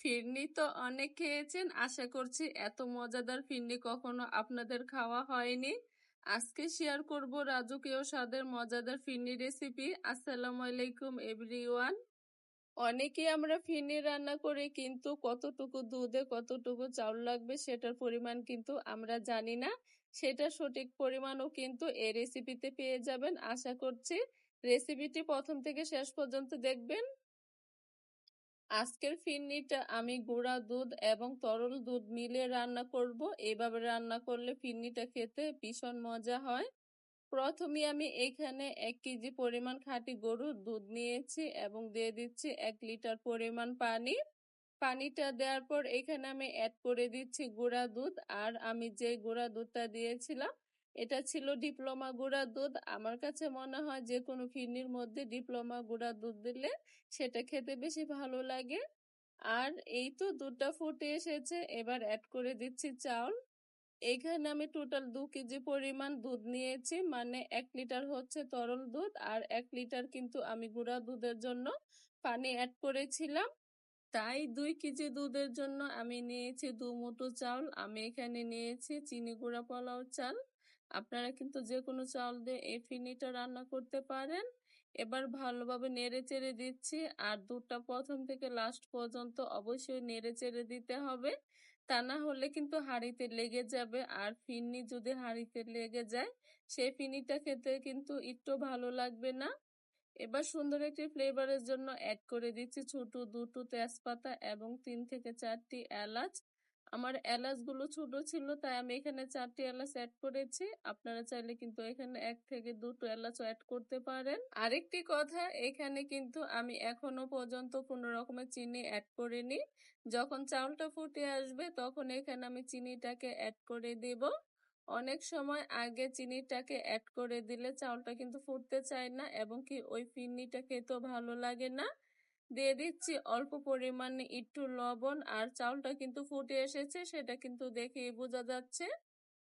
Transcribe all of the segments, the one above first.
ফিরনি তো অনেক খেয়েছেন। আশা করছি এত মজাদার ফিরনি কখনো আপনাদের খাওয়া হয়নি। আজকে শেয়ার করব রাজকীয় স্বাদের মজাদার ফিরনি রেসিপি আসসালামু আলাইকুম এভরিওয়ান অনেকে আমরা ফিরনি রান্না করি, কিন্তু কতটুকু দুধে কতটুকু চাউল লাগবে সেটার পরিমাণ কিন্তু আমরা জানি না। সেটা সঠিক পরিমাণও কিন্তু এই রেসিপিতে পেয়ে যাবেন। আশা করছি রেসিপিটি প্রথম থেকে শেষ পর্যন্ত দেখবেন। আজকের ফিরনিটা আমি গুঁড়া দুধ এবং তরল দুধ মিলে রান্না করব। এইভাবে রান্না করলে ফিরনিটা খেতে ভীষণ মজা হয়। প্রথমে আমি এখানে এক কেজি পরিমাণ খাঁটি গরুর দুধ নিয়েছি এবং দিয়ে দিচ্ছি এক লিটার পরিমাণ পানি। পানিটা দেওয়ার পর এখানে আমি অ্যাড করে দিচ্ছি গুঁড়া দুধ। আর আমি যে গুঁড়া দুধটা দিয়েছিলাম এটা ছিল ডিপ্লোমা গুঁড়া দুধ। আমার কাছে মনে হয় যে কোনো ফিরনির মধ্যে ডিপ্লোমা গুঁড়া দুধ দিলে সেটা খেতে বেশি ভালো লাগে। আর এই তো দুধটা ফুটে এসেছে, এবার অ্যাড করে দিচ্ছি চাউল। এখানে আমি টোটাল দু কেজি পরিমাণ দুধ নিয়েছি মানে এক লিটার হচ্ছে তরল দুধ আর এক লিটার কিন্তু আমি গুঁড়া দুধের জন্য পানি অ্যাড করেছিলাম। তাই দুই কেজি দুধের জন্য আমি নিয়েছি দু মুঠো চাউল। আমি এখানে নিয়েছি চিনি গুঁড়া পোলাও চাল। আপনারা কিন্তু যে কোনো চাল দিয়ে এই ফিনিটা রান্না করতে পারেন। এবার ভালোভাবে নেড়ে চেড়ে দিচ্ছি। আর দুধটা প্রথম থেকে লাস্ট পর্যন্ত অবশ্যই নেড়ে চেড়ে দিতে হবে। তা না হলে কিন্তু হাঁড়িতে লেগে যাবে। আর ফিন্নি যদি হাঁড়িতে লেগে যায়, সেই ফিনিটা খেতে কিন্তু একটু ভালো লাগবে না। এবার সুন্দর একটি ফ্লেভারের জন্য অ্যাড করে দিচ্ছি ছোট দুটো তেজপাতা এবং তিন থেকে চারটি এলাচ। আমার এলাচগুলো ছোট ছিল, তাই আমি এখানে চারটি এলাচ অ্যাড করেছি। আপনারা চাইলে কিন্তু এখানে এক থেকে দুটো এলাচ অ্যাড করতে পারেন। আরেকটি কথা, এখানে কিন্তু আমি এখনও পর্যন্ত কোনো রকমের চিনি অ্যাড করিনি। যখন চাউলটা ফুটে আসবে, তখন এখানে আমি চিনিটাকে অ্যাড করে দেব। অনেক সময় আগে চিনিটাকে অ্যাড করে দিলে চাউলটা কিন্তু ফুটতে চায় না, এবং কি ওই ফিরনিটা খেতেও ভালো লাগে না। দিয়ে দিচ্ছি। অল্প পরিমাণে একটু লবণ আর চাউলটা কিন্তু ফুটে এসেছে, সেটা কিন্তু দেখেই বোঝা যাচ্ছে।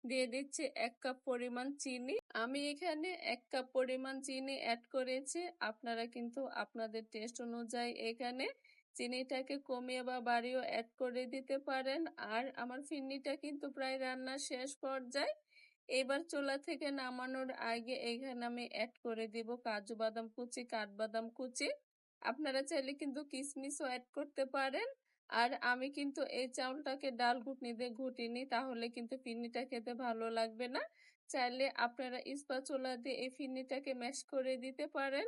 দিয়ে দিচ্ছি এক কাপ পরিমাণ চিনি। আমি এখানে এক কাপ পরিমাণ চিনি অ্যাড করেছি। আপনারা কিন্তু আপনাদের টেস্ট অনুযায়ী এখানে চিনিটাকে কমিয়ে বা বাড়িও অ্যাড করে দিতে পারেন। আর আমার ফিন্নিটা কিন্তু প্রায় রান্না শেষ পর্যায়ে। এবার চোলা থেকে নামানোর আগে এখানে আমি অ্যাড করে দিব কাজু বাদাম কুচি, কাঠবাদাম কুচি। আপনারা চাইলে কিন্তু কিসমিসও অ্যাড করতে পারেন। আর আমি কিন্তু এই চাউলটাকে ডাল ঘুটনি দিয়ে ঘুটিনি তাহলে কিন্তু ফিরনিটা খেতে ভালো লাগবে না। চাইলে আপনারা চোলা দিয়ে এই ফিরনিটাকে ম্যাশ করে দিতে পারেন।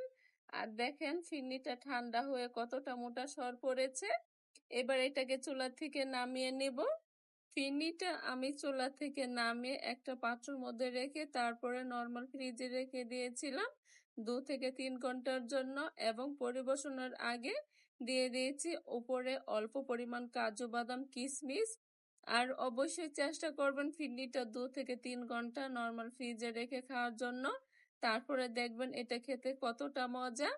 আর দেখেন ফিরনিটা ঠান্ডা হয়ে কতটা মোটা সর পড়েছে। এবার এটাকে চুলা থেকে নামিয়ে নেব। ফিরনিটা আমি চুলা থেকে নামিয়ে একটা পাত্রের মধ্যে রেখে তারপরে নর্মাল ফ্রিজে রেখে দিয়েছিলাম দু থেকে তিন ঘণ্টার জন্য এবং পরিবেশনের আগে দিয়ে দিয়েছি উপরে অল্প পরিমাণ কাজু বাদাম কিশমিশ আর অবশ্যই চেষ্টা করবেন ফিরনিটা দু থেকে তিন ঘণ্টা নর্মাল ফ্রিজে রেখে খাওয়ার জন্য। তারপরে দেখবেন এটা খেতে কতটা মজা।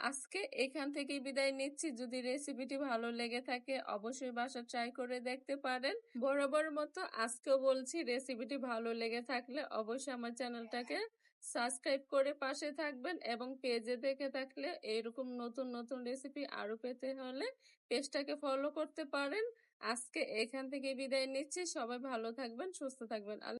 আজকে এখান থেকে বিদায় নিচ্ছি। যদি রেসিপিটি ভালো লেগে থাকে, অবশ্যই বাসা ট্রাই করে দেখতে পারেন। বরাবর মতো আজকেও বলছি রেসিপিটি ভালো লেগে থাকলে অবশ্যই আমার চ্যানেলটাকে সাবস্ক্রাইব করে পাশে থাকবেন এবং পেজে দেখে থাকলে এরকম নতুন নতুন রেসিপি আরও পেতে হলে পেজটাকে ফলো করতে পারেন। আজকে এখান থেকে বিদায় নিচ্ছি। সবাই ভালো থাকবেন, সুস্থ থাকবেন।